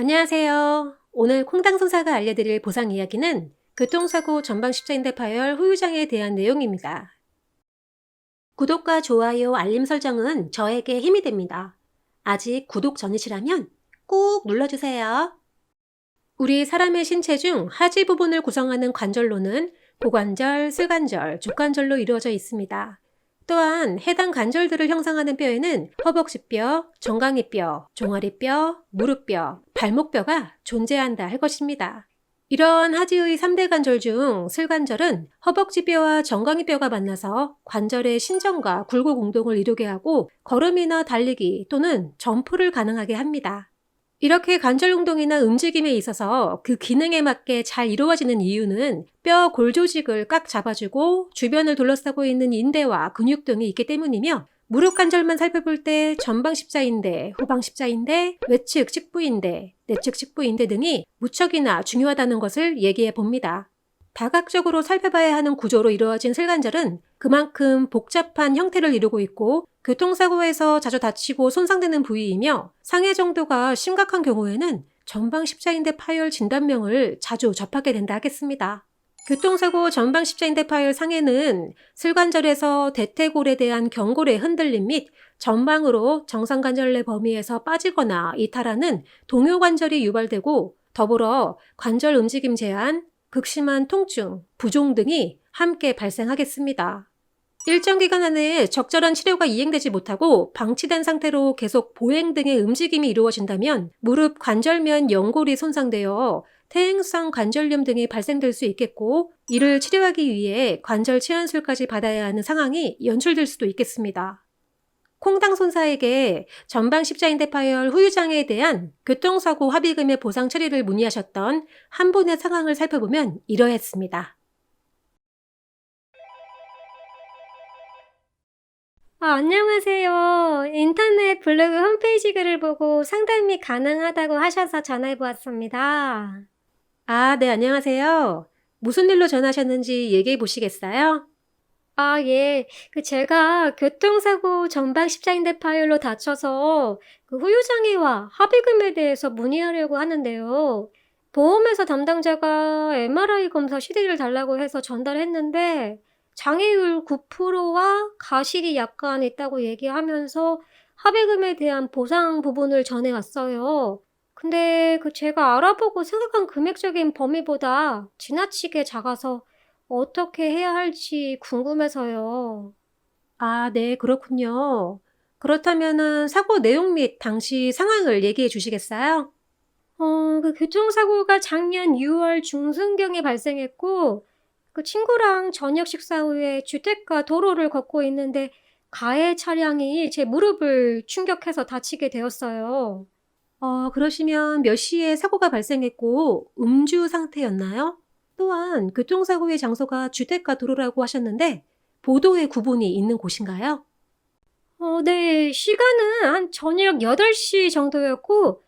안녕하세요. 오늘 콩당선사가 알려드릴 보상 이야기는 교통사고 전방 십자인대 파열 후유장에 대한 내용입니다. 구독과 좋아요, 알림 설정은 저에게 힘이 됩니다. 아직 구독 전이시라면 꼭 눌러주세요. 우리 사람의 신체 중 하지 부분을 구성하는 관절로는 고관절, 슬관절, 족관절로 이루어져 있습니다. 또한 해당 관절들을 형성하는 뼈에는 허벅지뼈, 정강이뼈, 종아리뼈, 무릎뼈, 발목뼈가 존재한다 할 것입니다. 이러한 하지의 3대 관절 중 슬관절은 허벅지뼈와 정강이뼈가 만나서 관절의 신전과 굴곡 운동을 이루게 하고 걸음이나 달리기 또는 점프를 가능하게 합니다. 이렇게 관절 운동이나 움직임에 있어서 그 기능에 맞게 잘 이루어지는 이유는 뼈 골 조직을 꽉 잡아주고 주변을 둘러싸고 있는 인대와 근육 등이 있기 때문이며 무릎 관절만 살펴볼 때 전방 십자인대, 후방 십자인대, 외측 측부인대, 내측 측부인대 등이 무척이나 중요하다는 것을 얘기해 봅니다. 다각적으로 살펴봐야 하는 구조로 이루어진 슬관절은 그만큼 복잡한 형태를 이루고 있고 교통사고에서 자주 다치고 손상되는 부위이며 상해 정도가 심각한 경우에는 전방 십자인대 파열 진단명을 자주 접하게 된다 하겠습니다. 교통사고 전방 십자인대 파열 상해는 슬관절에서 대퇴골에 대한 경골의 흔들림 및 전방으로 정상관절내 범위에서 빠지거나 이탈하는 동요관절이 유발되고 더불어 관절 움직임 제한, 극심한 통증, 부종 등이 함께 발생하겠습니다. 일정 기간 안에 적절한 치료가 이행되지 못하고 방치된 상태로 계속 보행 등의 움직임이 이루어진다면 무릎 관절면 연골이 손상되어 퇴행성 관절염 등이 발생될 수 있겠고 이를 치료하기 위해 관절 치환술까지 받아야 하는 상황이 연출될 수도 있겠습니다. 콩당 손사에게 전방 십자인대 파열 후유장애에 대한 교통사고 합의금의 보상 처리를 문의하셨던 한 분의 상황을 살펴보면 이러했습니다. 아, 안녕하세요. 인터넷 블로그 홈페이지 글을 보고 상담이 가능하다고 하셔서 전화해 보았습니다. 아, 네, 안녕하세요. 무슨 일로 전화하셨는지 얘기해 보시겠어요? 아, 예. 그 제가 교통사고 전방 십자인대 파열로 다쳐서 그 후유장애와 합의금에 대해서 문의하려고 하는데요. 보험회사 담당자가 MRI 검사 CD를 달라고 해서 전달했는데 장애율 9%와 가실이 약간 있다고 얘기하면서 합의금에 대한 보상 부분을 전해왔어요. 근데 그 제가 알아보고 생각한 금액적인 범위보다 지나치게 작아서 어떻게 해야 할지 궁금해서요. 아, 네, 그렇군요. 그렇다면은 사고 내용 및 당시 상황을 얘기해 주시겠어요? 어, 그 교통사고가 작년 6월 중순경에 발생했고, 그 친구랑 저녁 식사 후에 주택가 도로를 걷고 있는데 가해 차량이 제 무릎을 충격해서 다치게 되었어요. 어, 그러시면 몇 시에 사고가 발생했고 음주 상태였나요? 또한 교통사고의 장소가 주택가 도로라고 하셨는데 보도의 구분이 있는 곳인가요? 어, 네, 시간은 한 저녁 8시 정도였고,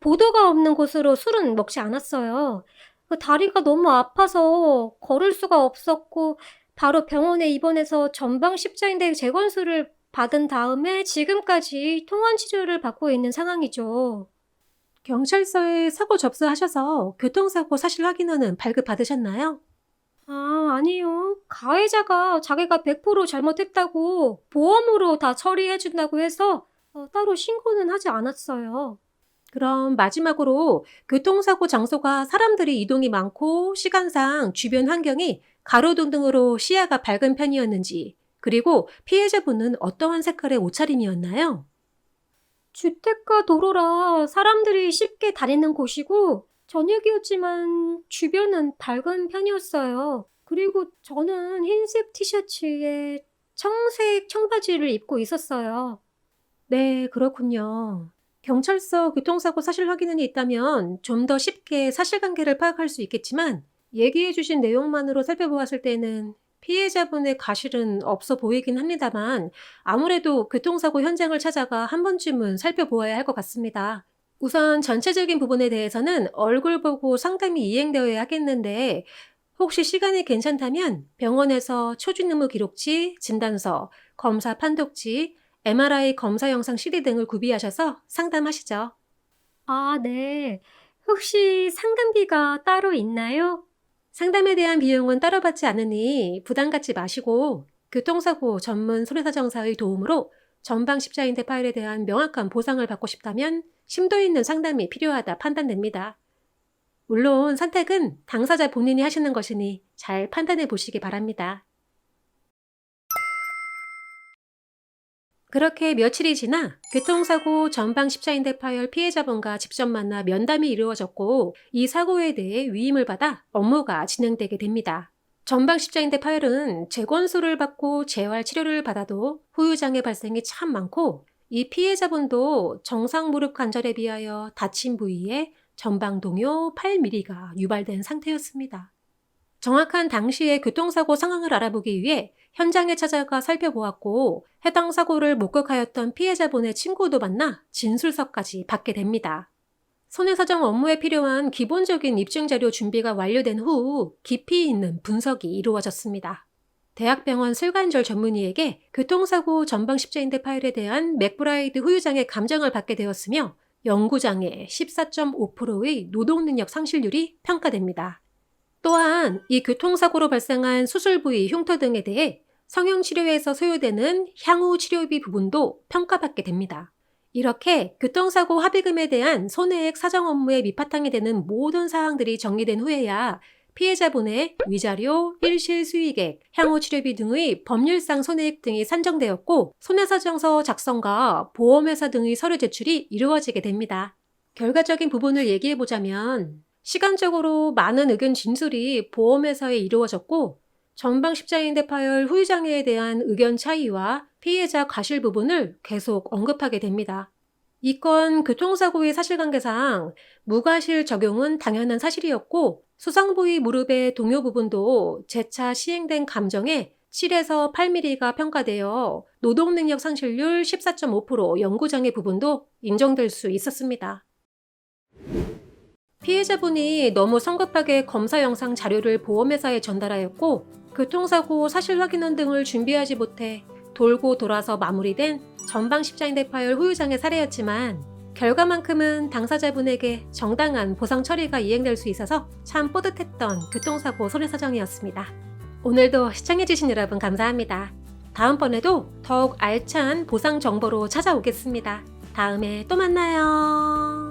보도가 없는 곳으로 술은 먹지 않았어요. 그 다리가 너무 아파서 걸을 수가 없었고, 바로 병원에 입원해서 전방 십자인대 재건수를 받은 다음에 지금까지 통원 치료를 받고 있는 상황이죠. 경찰서에 사고 접수하셔서 교통사고 사실 확인원은 발급받으셨나요? 아, 아니요. 가해자가 자기가 100% 잘못했다고 보험으로 다 처리해준다고 해서 어, 따로 신고는 하지 않았어요. 그럼 마지막으로 교통사고 장소가 사람들이 이동이 많고 시간상 주변 환경이 가로등 등으로 시야가 밝은 편이었는지 그리고 피해자분은 어떠한 색깔의 옷차림이었나요? 주택가 도로라 사람들이 쉽게 다니는 곳이고 저녁이었지만 주변은 밝은 편이었어요. 그리고 저는 흰색 티셔츠에 청색 청바지를 입고 있었어요. 네, 그렇군요. 경찰서 교통사고 사실 확인원이 있다면 좀 더 쉽게 사실관계를 파악할 수 있겠지만 얘기해 주신 내용만으로 살펴보았을 때는 피해자분의 가실은 없어 보이긴 합니다만 아무래도 교통사고 현장을 찾아가 한 번쯤은 살펴보아야 할 것 같습니다. 우선 전체적인 부분에 대해서는 얼굴 보고 상담이 이행되어야 하겠는데 혹시 시간이 괜찮다면 병원에서 초중 의무 기록지, 진단서, 검사 판독지, MRI 검사 영상 CD 등을 구비하셔서 상담하시죠. 아, 네. 혹시 상담비가 따로 있나요? 상담에 대한 비용은 따로 받지 않으니 부담 갖지 마시고 교통사고 전문 손해사정사의 도움으로 전방 십자인대 파열에 대한 명확한 보상을 받고 싶다면 심도 있는 상담이 필요하다 판단됩니다. 물론 선택은 당사자 본인이 하시는 것이니 잘 판단해 보시기 바랍니다. 그렇게 며칠이 지나 교통사고 전방 십자인대 파열 피해자분과 직접 만나 면담이 이루어졌고 이 사고에 대해 위임을 받아 업무가 진행되게 됩니다. 전방 십자인대 파열은 재건수를 받고 재활 치료를 받아도 후유장애 발생이 참 많고 이 피해자분도 정상 무릎 관절에 비하여 다친 부위에 전방 동요 8mm가 유발된 상태였습니다. 정확한 당시의 교통사고 상황을 알아보기 위해 현장에 찾아가 살펴보았고 해당 사고를 목격하였던 피해자분의 친구도 만나 진술서까지 받게 됩니다. 손해사정 업무에 필요한 기본적인 입증자료 준비가 완료된 후 깊이 있는 분석이 이루어졌습니다. 대학병원 슬관절 전문의에게 교통사고 전방 십자인대 파열에 대한 맥브라이드 후유장애 감정을 받게 되었으며 영구장애 14.5%의 노동능력 상실률이 평가됩니다. 또한 이 교통사고로 발생한 수술 부위 흉터 등에 대해 성형치료에서 소요되는 향후 치료비 부분도 평가받게 됩니다. 이렇게 교통사고 합의금에 대한 손해액 사정 업무에 밑바탕이 되는 모든 사항들이 정리된 후에야 피해자분의 위자료, 일실 수익액, 향후 치료비 등의 법률상 손해액 등이 산정되었고 손해사정서 작성과 보험회사 등의 서류 제출이 이루어지게 됩니다. 결과적인 부분을 얘기해 보자면 시간적으로 많은 의견 진술이 보험회사에 이루어졌고 전방 십자인대 파열 후유장애에 대한 의견 차이와 피해자 과실 부분을 계속 언급하게 됩니다. 이 건 교통사고의 사실관계상 무과실 적용은 당연한 사실이었고 수상 부위 무릎의 동요 부분도 재차 시행된 감정에 7에서 8mm가 평가되어 노동능력 상실률 14.5% 연구장애 부분도 인정될 수 있었습니다. 피해자분이 너무 성급하게 검사 영상 자료를 보험회사에 전달하였고 교통사고 사실 확인원 등을 준비하지 못해 돌고 돌아서 마무리된 전방 십자인대 파열 후유장애 사례였지만 결과만큼은 당사자분에게 정당한 보상 처리가 이행될 수 있어서 참 뿌듯했던 교통사고 손해사정이었습니다. 오늘도 시청해주신 여러분 감사합니다. 다음번에도 더욱 알찬 보상 정보로 찾아오겠습니다. 다음에 또 만나요.